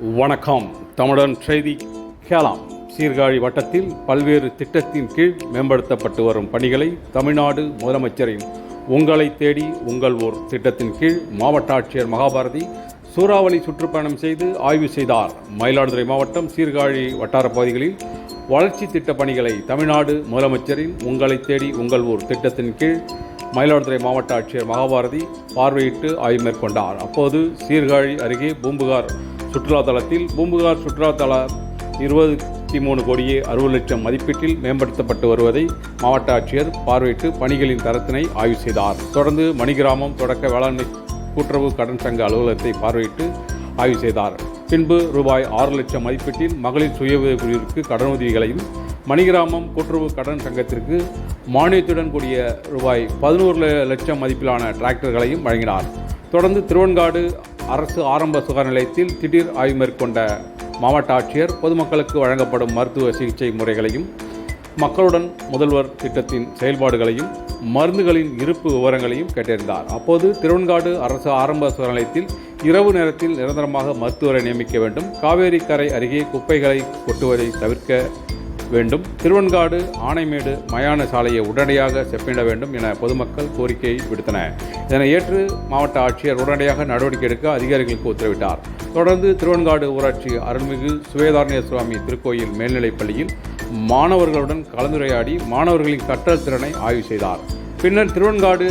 வணக்கம். தமிழன் செய்தி கேலாம் சீர்காழி வட்டத்தில் பல்வேறு திட்டத்தின் கீழ் மேம்படுத்தப்பட்டு வரும் பணிகளை தமிழ்நாடு முதலமைச்சரின் உங்களை தேடி உங்கள் ஊர் திட்டத்தின் கீழ் மாவட்ட ஆட்சியர் மகாபாரதி சூறாவளி சுற்றுப்பயணம் செய்து ஆய்வு செய்தார். மயிலாடுதுறை மாவட்டம் சீர்காழி வட்டார பகுதிகளில் வளர்ச்சி திட்ட பணிகளை தமிழ்நாடு முதலமைச்சரின் உங்களை தேடி உங்கள் ஊர் திட்டத்தின் கீழ் மயிலாடுதுறை மாவட்ட ஆட்சியர் மகாபாரதி பார்வையிட்டு ஆய்வு மேற்கொண்டார். அப்போது சீர்காழி அருகே பூம்புகார் சுற்றுலாத்தலத்தில் பூம்புகார் சுற்றுலாத்தல இருபத்தி மூணு கோடியே அறுபது லட்சம் மதிப்பீட்டில் மேம்படுத்தப்பட்டு வருவதை மாவட்ட ஆட்சியர் பார்வையிட்டு பணிகளின் தரத்தினை ஆய்வு செய்தார். தொடர்ந்து மணிகிராமம் தொடக்க வேளாண்மை கூட்டுறவு கடன் சங்க அலுவலகத்தை பார்வையிட்டு ஆய்வு செய்தார். பின்பு ரூபாய் ஆறு லட்சம் மதிப்பீட்டில் மகளிர் சுய உதவிக் குழுவிற்கு கடனுதவிகளையும் மணிகிராமம் கூட்டுறவு கடன் சங்கத்திற்கு மானியத்துடன் கூடிய ரூபாய் பதினோரு லட்சம் மதிப்பிலான டிராக்டர்களையும் வழங்கினார். தொடர்ந்து திருவன்காடு அரசு ஆரம்ப சுகாதார நிலையத்தில் திடீர் ஆய்வு மேற்கொண்ட மாவட்ட ஆட்சியர் பொதுமக்களுக்கு வழங்கப்படும் மருத்துவ சிகிச்சை முறைகளையும் மக்களுடன் முதல்வர் திட்டத்தின் செயல்பாடுகளையும் மருந்துகளின் இருப்பு விவரங்களையும் கேட்டறிந்தார். அப்போது திருவன்காடு அரசு ஆரம்ப சுகாதார நிலையத்தில் இரவு நேரத்தில் நிரந்தரமாக மருத்துவரை நியமிக்க வேண்டும். காவேரி கரை அருகே குப்பைகளை கொட்டுவதை தவிர்க்க வேண்டும். திருவன்காடு ஆனைமேடு மயான சாலையை உடனடியாக செப்பிட வேண்டும் என பொதுமக்கள் கோரிக்கை விடுத்தனர் இதனை ஏற்று மாவட்ட ஆட்சியர் உடனடியாக நடவடிக்கை எடுக்க அதிகாரிகளுக்கு உத்தரவிட்டார். தொடர்ந்து திருவன்காடு ஊராட்சி அருள்மிகு சுவேதாரண்ய சுவாமி திருக்கோயில் மேல்நிலைப் பள்ளியில் மாணவர்களுடன் கலந்துரையாடி மாணவர்களின் கற்றல் திறனை ஆய்வு செய்தார். பின்னர் திருவன்காடு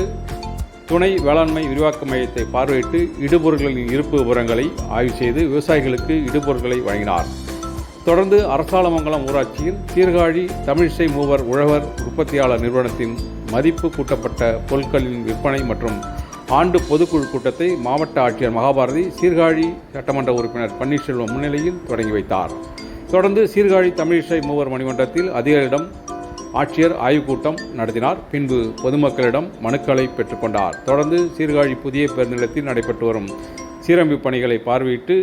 துணை வேளாண்மை விரிவாக்க மையத்தை பார்வையிட்டு இடுபொருட்களின் இருப்பு விவரங்களை ஆய்வு செய்து விவசாயிகளுக்கு இடுபொருட்களை வழங்கினார். தொடர்ந்து அரசாலமங்கலம் ஊராட்சியில் சீர்காழி தமிழிசை மூவர் உழவர் உற்பத்தியாளர் நிறுவனத்தின் மதிப்பு கூட்டப்பட்ட பொருட்களின் விற்பனை மற்றும் ஆண்டு பொதுக்குழு கூட்டத்தை மாவட்ட ஆட்சியர் மகாபாரதி சீர்காழி சட்டமன்ற உறுப்பினர் பன்னீர்செல்வம் முன்னிலையில் தொடங்கி வைத்தார். தொடர்ந்து சீர்காழி தமிழிசை மூவர் மணிமன்றத்தில் அதிகாரிடம் ஆட்சியர் ஆய்வுக் கூட்டம் நடத்தினார். பின்பு பொதுமக்களிடம் மனுக்களை பெற்றுக்கொண்டார் தொடர்ந்து சீர்காழி புதிய பேருந்து நிலையத்தில் நடைபெற்று வரும் சீரமைப்பு பணிகளை பார்வையிட்டு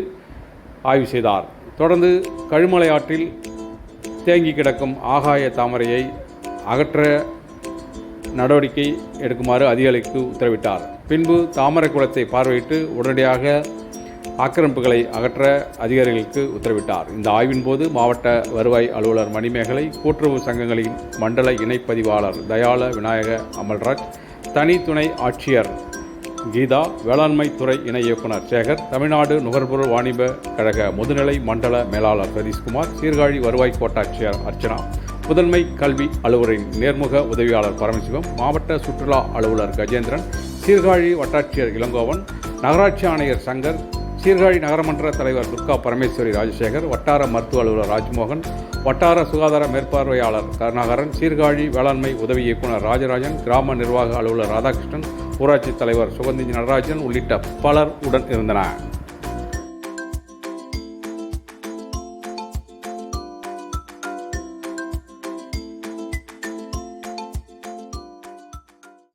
ஆய்வு செய்தார். தொடர்ந்து கழுமலை ஆற்றில் தேங்கி கிடக்கும் ஆகாய தாமரையை அகற்ற நடவடிக்கை எடுக்குமாறு அதிகாரிக்கு உத்தரவிட்டார். பின்பு தாமரை குளத்தை பார்வையிட்டு உடனடியாக ஆக்கிரமிப்புகளை அகற்ற அதிகாரிகளுக்கு உத்தரவிட்டார். இந்த ஆய்வின் போது மாவட்ட வருவாய் அலுவலர் மணிமேகலை கூட்டுறவு சங்கங்களின் மண்டல இணைப்பதிவாளர் தயாள விநாயக அமல்ராஜ் தனி துணை ஆட்சியர் கீதா வேளாண்மை துறை இணை இயக்குனர் சேகர் தமிழ்நாடு நுகர்பொருள் வாணிப கழக முதுநிலை மண்டல மேலாளர் சதீஷ்குமார் சீர்காழி வருவாய் கோட்டாட்சியர் அர்ச்சனா முதன்மை கல்வி அலுவலரின் நேர்முக உதவியாளர் பரமசிவம் மாவட்ட சுற்றுலா அலுவலர் கஜேந்திரன் சீர்காழி வட்டாட்சியர் இளங்கோவன் நகராட்சி ஆணையர் சங்கர் சீர்காழி நகரமன்ற தலைவர் துர்கா பரமேஸ்வரி ராஜசேகர் வட்டார மருத்துவ அலுவலர் ராஜ்மோகன் வட்டார சுகாதார மேற்பார்வையாளர் கருணாகரன் சீர்காழி வேளாண்மை உதவி இயக்குனர் ராஜராஜன் கிராம நிர்வாக அலுவலர் ராதாகிருஷ்ணன் ஊராட்சி தலைவர் சுகந்தி நடராஜன் உள்ளிட்ட பலர் உடன் இருந்தனர்.